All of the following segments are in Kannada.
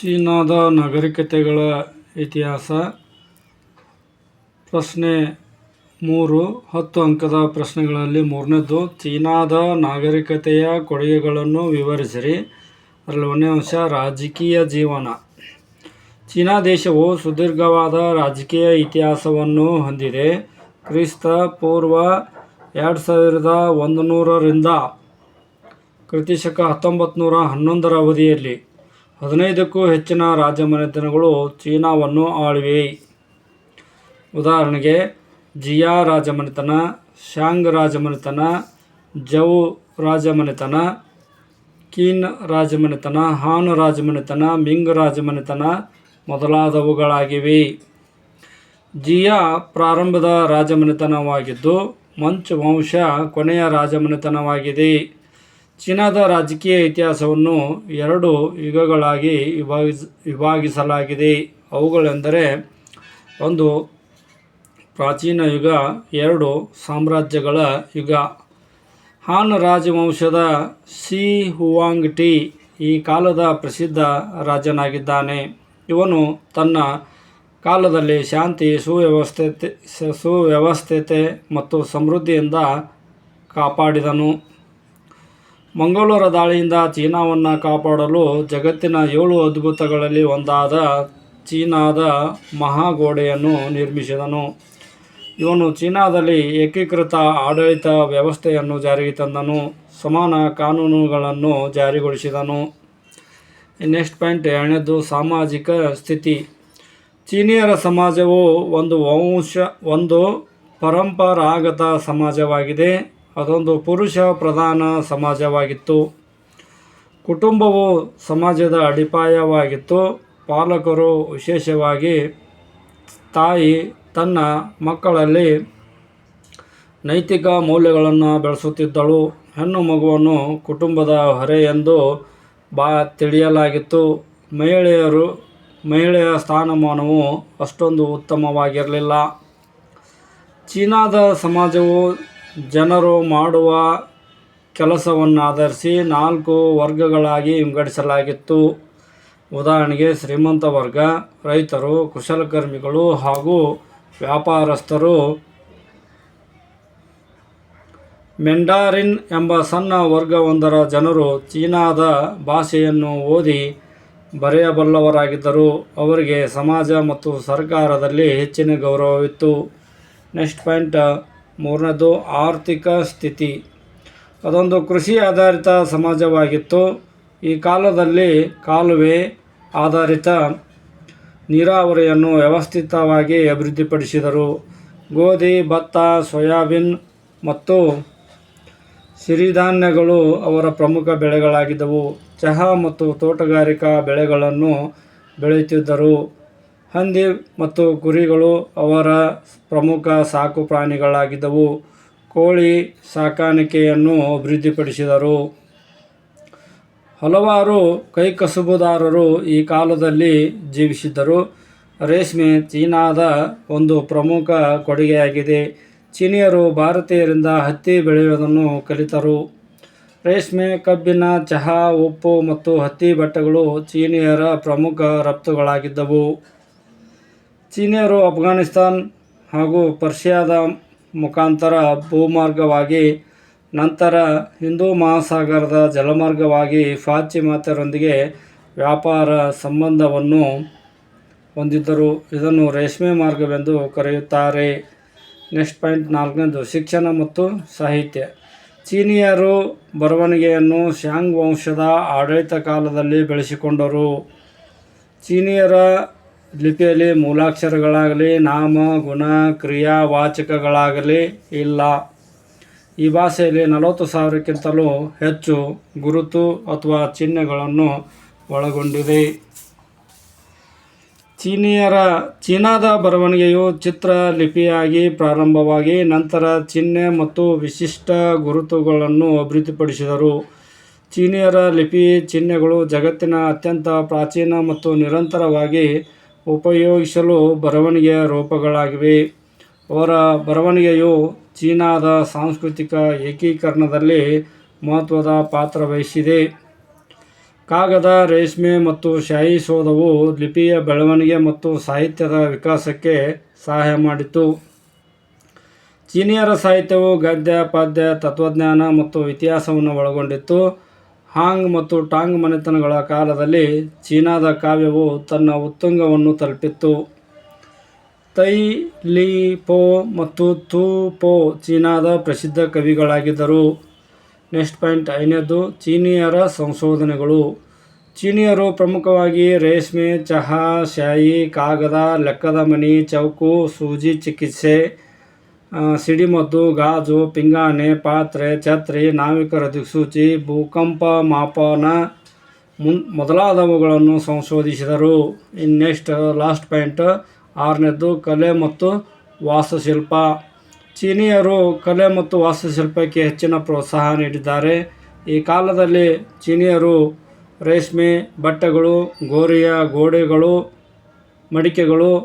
ಚೀನಾದ ನಾಗರಿಕತೆಗಳ ಇತಿಹಾಸ. ಪ್ರಶ್ನೆ ಮೂರು, ಹತ್ತು ಅಂಕದ ಪ್ರಶ್ನೆಗಳಲ್ಲಿ ಮೂರನೇದು, ಚೀನಾದ ನಾಗರಿಕತೆಯ ಕೊಡುಗೆಗಳನ್ನು ವಿವರಿಸಿರಿ. ಅದರಲ್ಲಿ ಒಂದನೇ ಅಂಶ, ರಾಜಕೀಯ ಜೀವನ. ಚೀನಾ ದೇಶವು ಸುದೀರ್ಘವಾದ ರಾಜಕೀಯ ಇತಿಹಾಸವನ್ನು ಹೊಂದಿದೆ. ಕ್ರಿಸ್ತ ಪೂರ್ವ ಎರಡು ಸಾವಿರದ ಒಂದು ನೂರರಿಂದ ಕೃತಿಶಕ ಹತ್ತೊಂಬತ್ತು ನೂರ ಹನ್ನೊಂದರ ಅವಧಿಯಲ್ಲಿ ಹದಿನೈದಕ್ಕೂ ಹೆಚ್ಚಿನ ರಾಜಮನೆತನಗಳು ಚೀನಾವನ್ನು ಆಳಿವೆ. ಉದಾಹರಣೆಗೆ, ಜಿಯಾ ರಾಜಮನೆತನ ಶಾಂಗ್ ರಾಜಮನೆತನ ಜೌ ರಾಜಮನೆತನ, ಕೀನ್ ರಾಜಮನೆತನ, ಹಾನ್ ರಾಜಮನೆತನ, ಮಿಂಗ್ ರಾಜಮನೆತನ ಮೊದಲಾದವುಗಳಾಗಿವೆ. ಜಿಯಾ ಪ್ರಾರಂಭದ ರಾಜಮನೆತನವಾಗಿದ್ದು, ಮಂಚ್ ವಂಶ ಕೊನೆಯ ರಾಜಮನೆತನವಾಗಿದೆ. ಚೀನಾದ ರಾಜಕೀಯ ಇತಿಹಾಸವನ್ನು ಎರಡು ಯುಗಗಳಾಗಿ ವಿಭಾಗಿಸ, ವಿಭಾಗಿಸಲಾಗಿದೆ. ಅವುಗಳೆಂದರೆ ಒಂದು ಪ್ರಾಚೀನ ಯುಗ, ಎರಡು ಸಾಮ್ರಾಜ್ಯಗಳ ಯುಗ. ಹಾನ್ ರಾಜವಂಶದ ಸಿ ಹುವಾಂಗ್ ಟಿ ಈ ಕಾಲದ ಪ್ರಸಿದ್ಧ ರಾಜನಾಗಿದ್ದಾನೆ. ಇವನು ತನ್ನ ಕಾಲದಲ್ಲಿ ಶಾಂತಿ, ಸುವ್ಯವಸ್ಥತೆ ಸುವ್ಯವಸ್ಥತೆ ಮತ್ತು ಸಮೃದ್ಧಿಯಿಂದ ಕಾಪಾಡಿದನು. ಮಂಗಳೂರ ದಾಳಿಯಿಂದ ಚೀನಾವನ್ನು ಕಾಪಾಡಲು ಜಗತ್ತಿನ ಏಳು ಅದ್ಭುತಗಳಲ್ಲಿ ಒಂದಾದ ಚೀನಾದ ಮಹಾಗೋಡೆಯನ್ನು ನಿರ್ಮಿಸಿದನು. ಇವನು ಚೀನಾದಲ್ಲಿ ಏಕೀಕೃತ ಆಡಳಿತ ವ್ಯವಸ್ಥೆಯನ್ನು ಜಾರಿಗೆ ತಂದನು, ಸಮಾನ ಕಾನೂನುಗಳನ್ನು ಜಾರಿಗೊಳಿಸಿದನು. ನೆಕ್ಸ್ಟ್ ಪಾಯಿಂಟ್ ಎರಡನೇದು, ಸಾಮಾಜಿಕ ಸ್ಥಿತಿ. ಚೀನಿಯರ ಸಮಾಜವು ಒಂದು ವಂಶ, ಒಂದು ಪರಂಪರಾಗತ ಸಮಾಜವಾಗಿದೆ. ಅದೊಂದು ಪುರುಷ ಪ್ರಧಾನ ಸಮಾಜವಾಗಿತ್ತು. ಕುಟುಂಬವು ಸಮಾಜದ ಅಡಿಪಾಯವಾಗಿತ್ತು. ಪಾಲಕರು ವಿಶೇಷವಾಗಿ ತಾಯಿ ತನ್ನ ಮಕ್ಕಳಲ್ಲಿ ನೈತಿಕ ಮೌಲ್ಯಗಳನ್ನು ಬೆಳೆಸುತ್ತಿದ್ದಳು. ಹೆಣ್ಣು ಮಗುವನ್ನು ಕುಟುಂಬದ ಹೊರೆ ಎಂದು ಬಾ ತಿಳಿಯಲಾಗಿತ್ತು. ಮಹಿಳೆಯರು, ಮಹಿಳೆಯ ಸ್ಥಾನಮಾನವು ಅಷ್ಟೊಂದು ಉತ್ತಮವಾಗಿರಲಿಲ್ಲ. ಚೀನಾದ ಸಮಾಜವು ಜನರು ಮಾಡುವ ಕೆಲಸವನ್ನಾಧರಿಸಿ ನಾಲ್ಕು ವರ್ಗಗಳಾಗಿ ವಿಂಗಡಿಸಲಾಗಿತ್ತು. ಉದಾಹರಣೆಗೆ ಶ್ರೀಮಂತ ವರ್ಗ, ರೈತರು, ಕುಶಲಕರ್ಮಿಗಳು ಹಾಗೂ ವ್ಯಾಪಾರಸ್ಥರು. ಮೆಂಡಾರಿನ್ ಎಂಬ ಸಣ್ಣ ವರ್ಗವೊಂದರ ಜನರು ಚೀನಾದ ಭಾಷೆಯನ್ನು ಓದಿ ಬರೆಯಬಲ್ಲವರಾಗಿದ್ದರು. ಅವರಿಗೆ ಸಮಾಜ ಮತ್ತು ಸರ್ಕಾರದಲ್ಲಿ ಹೆಚ್ಚಿನ ಗೌರವವಿತ್ತು. ನೆಕ್ಸ್ಟ್ ಪಾಯಿಂಟ್ ಮೂರನೇದು ಆರ್ಥಿಕ ಸ್ಥಿತಿ. ಅದೊಂದು ಕೃಷಿ ಆಧಾರಿತ ಸಮಾಜವಾಗಿತ್ತು. ಈ ಕಾಲದಲ್ಲಿ ಕಾಲುವೆ ಆಧಾರಿತ ನೀರಾವರಿಯನ್ನು ವ್ಯವಸ್ಥಿತವಾಗಿ ಅಭಿವೃದ್ಧಿಪಡಿಸಿದರು. ಗೋಧಿ, ಭತ್ತ, ಸೋಯಾಬೀನ್ ಮತ್ತು ಸಿರಿಧಾನ್ಯಗಳು ಅವರ ಪ್ರಮುಖ ಬೆಳೆಗಳಾಗಿದ್ದವು. ಚಹಾ ಮತ್ತು ತೋಟಗಾರಿಕಾ ಬೆಳೆಗಳನ್ನು ಬೆಳೆಯುತ್ತಿದ್ದರು. ಹಂದಿ ಮತ್ತು ಕುರಿಗಳು ಅವರ ಪ್ರಮುಖ ಸಾಕು ಪ್ರಾಣಿಗಳಾಗಿದ್ದವು. ಕೋಳಿ ಸಾಕಾಣಿಕೆಯನ್ನು ಅಭಿವೃದ್ಧಿಪಡಿಸಿದರು. ಹಲವಾರು ಕೈಕಸುಬುದಾರರು ಈ ಕಾಲದಲ್ಲಿ ಜೀವಿಸಿದ್ದರು. ರೇಷ್ಮೆ ಚೀನಾದ ಒಂದು ಪ್ರಮುಖ ಕೊಡುಗೆಯಾಗಿದೆ. ಚೀನಿಯರು ಭಾರತೀಯರಿಂದ ಹತ್ತಿ ಬೆಳೆಯುವುದನ್ನು ಕಲಿತರು. ರೇಷ್ಮೆ, ಕಬ್ಬಿನ, ಚಹಾ, ಉಪ್ಪು ಮತ್ತು ಹತ್ತಿ ಬಟ್ಟೆಗಳು ಚೀನಿಯರ ಪ್ರಮುಖ ರಫ್ತುಗಳಾಗಿದ್ದವು. ಚೀನಿಯರು ಅಫ್ಘಾನಿಸ್ತಾನ್ ಹಾಗೂ ಪರ್ಷಿಯಾದ ಮುಖಾಂತರ ಭೂಮಾರ್ಗವಾಗಿ, ನಂತರ ಹಿಂದೂ ಮಹಾಸಾಗರದ ಜಲಮಾರ್ಗವಾಗಿ ಪಾಶ್ಚಿಮಾತ್ಯರೊಂದಿಗೆ ವ್ಯಾಪಾರ ಸಂಬಂಧವನ್ನು ಹೊಂದಿದ್ದರು. ಇದನ್ನು ರೇಷ್ಮೆ ಮಾರ್ಗವೆಂದು ಕರೆಯುತ್ತಾರೆ. ನೆಕ್ಸ್ಟ್ ಪಾಯಿಂಟ್ ನಾಲ್ಕನೇದು, ಶಿಕ್ಷಣ ಮತ್ತು ಸಾಹಿತ್ಯ. ಚೀನಿಯರು ಬರವಣಿಗೆಯನ್ನು ಶಾಂಗ್ ವಂಶದ ಆಡಳಿತ ಕಾಲದಲ್ಲಿ ಬೆಳೆಸಿಕೊಂಡರು. ಚೀನಿಯರ ಲಿಪಿಯಲ್ಲಿ ಮೂಲಾಕ್ಷರಗಳಾಗಲಿ, ನಾಮ, ಗುಣ, ಕ್ರಿಯಾ, ವಾಚಕಗಳಾಗಲಿ ಇಲ್ಲ. ಈ ಭಾಷೆಯಲ್ಲಿ ನಲವತ್ತು ಸಾವಿರಕ್ಕಿಂತಲೂ ಹೆಚ್ಚು ಗುರುತು ಅಥವಾ ಚಿಹ್ನೆಗಳನ್ನು ಒಳಗೊಂಡಿದೆ. ಚೀನಿಯರ ಚೀನಾದ ಬರವಣಿಗೆಯು ಚಿತ್ರ ಲಿಪಿಯಾಗಿ ಪ್ರಾರಂಭವಾಗಿ ನಂತರ ಚಿಹ್ನೆ ಮತ್ತು ವಿಶಿಷ್ಟ ಗುರುತುಗಳನ್ನು ಅಭಿವೃದ್ಧಿಪಡಿಸಿದರು. ಚೀನಿಯರ ಲಿಪಿ ಚಿಹ್ನೆಗಳು ಜಗತ್ತಿನ ಅತ್ಯಂತ ಪ್ರಾಚೀನ ಮತ್ತು ನಿರಂತರವಾಗಿ ಉಪಯೋಗಿಸಲು ಬರವಣಿಗೆಯ ರೂಪಗಳಾಗಿವೆ. ಅವರ ಬರವಣಿಗೆಯು ಚೀನಾದ ಸಾಂಸ್ಕೃತಿಕ ಏಕೀಕರಣದಲ್ಲಿ ಮಹತ್ವದ ಪಾತ್ರ ವಹಿಸಿದೆ. ಕಾಗದ, ರೇಷ್ಮೆ ಮತ್ತು ಶಾಹಿ ಶೋಧವು ಲಿಪಿಯ ಬೆಳವಣಿಗೆ ಮತ್ತು ಸಾಹಿತ್ಯದ ವಿಕಾಸಕ್ಕೆ ಸಹಾಯ ಮಾಡಿತು. ಚೀನಿಯರ ಸಾಹಿತ್ಯವು ಗದ್ಯ, ಪದ್ಯ, ತತ್ವಜ್ಞಾನ ಮತ್ತು ಇತಿಹಾಸವನ್ನು ಒಳಗೊಂಡಿತ್ತು. ಹಾಂಗ್ ಮತ್ತು ಟಾಂಗ್ ಮನೆತನಗಳ ಕಾಲದಲ್ಲಿ ಚೀನಾದ ಕಾವ್ಯವು ತನ್ನ ಉತ್ತುಂಗವನ್ನು ತಲುಪಿತ್ತು. ತೈ, ಲಿ, ಪೋ ಮತ್ತು ತು ಪೋ ಚೀನಾದ ಪ್ರಸಿದ್ಧ ಕವಿಗಳಾಗಿದ್ದರು. ನೆಕ್ಸ್ಟ್ ಪಾಯಿಂಟ್ ಐದನೇದು ಚೀನಿಯರ ಸಂಶೋಧನೆಗಳು. ಚೀನಿಯರು ಪ್ರಮುಖವಾಗಿ ರೇಷ್ಮೆ, ಚಹಾ, ಶಾಯಿ, ಕಾಗದ, ಲೆಕ್ಕದ ಮಣಿ, ಚೌಕು, ಸೂಜಿ ಚಿಕಿತ್ಸೆ ಸಿಡಿಮದ್ದು, ಗಾಜು, ಪಿಂಗಾಣಿ, ಪಾತ್ರೆ, ಛತ್ರಿ, ನಾವಿಕರ ದಿಕ್ಸೂಚಿ, ಭೂಕಂಪ, ಮಾಪನ ಮುನ್, ಮೊದಲಾದವುಗಳನ್ನು ಸಂಶೋಧಿಸಿದರು. ಇನ್ನು ಲಾಸ್ಟ್ ಪಾಯಿಂಟ್. ಆರನೇದ್ದು, ಕಲೆ ಮತ್ತು ವಾಸ್ತುಶಿಲ್ಪ. ಚೀನಿಯರು ಕಲೆ ಮತ್ತು ವಾಸ್ತುಶಿಲ್ಪಕ್ಕೆ ಹೆಚ್ಚಿನ ಪ್ರೋತ್ಸಾಹ ನೀಡಿದ್ದಾರೆ. ಈ ಕಾಲದಲ್ಲಿ ಚೀನಿಯರು ರೇಷ್ಮೆ, ಬಟ್ಟೆಗಳು, ಗೋರಿಯ ಗೋಡೆಗಳು, ಮಡಿಕೆಗಳು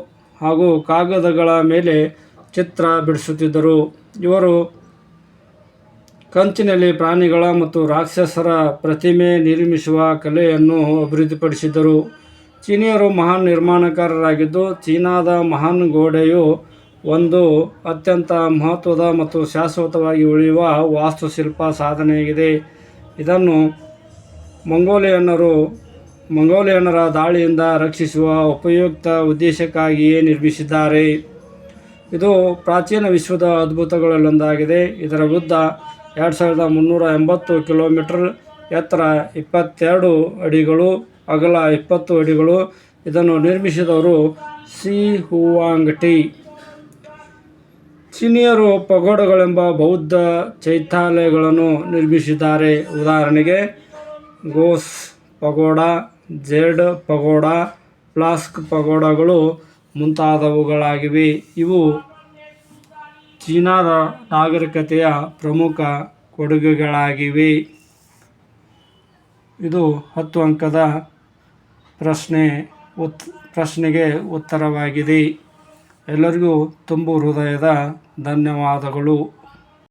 ಹಾಗೂ ಕಾಗದಗಳ ಮೇಲೆ ಚಿತ್ರ ಬಿಡಿಸುತ್ತಿದ್ದರು. ಇವರು ಕಂಚಿನಲ್ಲಿ ಪ್ರಾಣಿಗಳ ಮತ್ತು ರಾಕ್ಷಸರ ಪ್ರತಿಮೆ ನಿರ್ಮಿಸುವ ಕಲೆಯನ್ನು ಅಭಿವೃದ್ಧಿಪಡಿಸಿದರು ಚೀನಿಯರು ಮಹಾನ್ ನಿರ್ಮಾಣಕಾರರಾಗಿದ್ದು, ಚೀನಾದ ಮಹಾನ್ ಗೋಡೆಯು ಒಂದು ಅತ್ಯಂತ ಮಹತ್ವದ ಮತ್ತು ಶಾಶ್ವತವಾಗಿ ಉಳಿಯುವ ವಾಸ್ತುಶಿಲ್ಪ ಸಾಧನೆಯಾಗಿದೆ. ಇದನ್ನು ಮಂಗೋಲಿಯನ್ನರು ಮಂಗೋಲಿಯನ್ನರ ದಾಳಿಯಿಂದ ರಕ್ಷಿಸುವ ಉಪಯುಕ್ತ ಉದ್ದೇಶಕ್ಕಾಗಿಯೇ ನಿರ್ಮಿಸಿದ್ದಾರೆ. ಇದು ಪ್ರಾಚೀನ ವಿಶ್ವದ ಅದ್ಭುತಗಳಲ್ಲೊಂದಾಗಿದೆ. ಇದರ ಉದ್ದ ಎರಡು ಸಾವಿರದ ಮುನ್ನೂರ ಎಂಬತ್ತು ಕಿಲೋಮೀಟರ್, ಎತ್ತರ ಇಪ್ಪತ್ತೆರಡು ಅಡಿಗಳು, ಅಗಲ ಇಪ್ಪತ್ತು ಅಡಿಗಳು. ಇದನ್ನು ನಿರ್ಮಿಸಿದವರು ಸಿ. Huang Ti. ಚೀನಿಯರು ಪಗೋಡಗಳೆಂಬ ಬೌದ್ಧ ಚೈತ್ಯಾಲಯಗಳನ್ನು ನಿರ್ಮಿಸಿದ್ದಾರೆ. ಉದಾಹರಣೆಗೆ, goose pagoda jade pagoda, flask ಪಗೋಡಗಳು ಮುಂತಾದವುಗಳಾಗಿವೆ. ಇವು ಚೀನಾದ ನಾಗರಿಕತೆಯ ಪ್ರಮುಖ ಕೊಡುಗೆಗಳಾಗಿವೆ. ಇದು ಹತ್ತು ಅಂಕದ ಪ್ರಶ್ನೆ ಉತ್, ಪ್ರಶ್ನೆಗೆ ಉತ್ತರವಾಗಿದೆ. ಎಲ್ಲರಿಗೂ ತುಂಬು ಹೃದಯದ ಧನ್ಯವಾದಗಳು.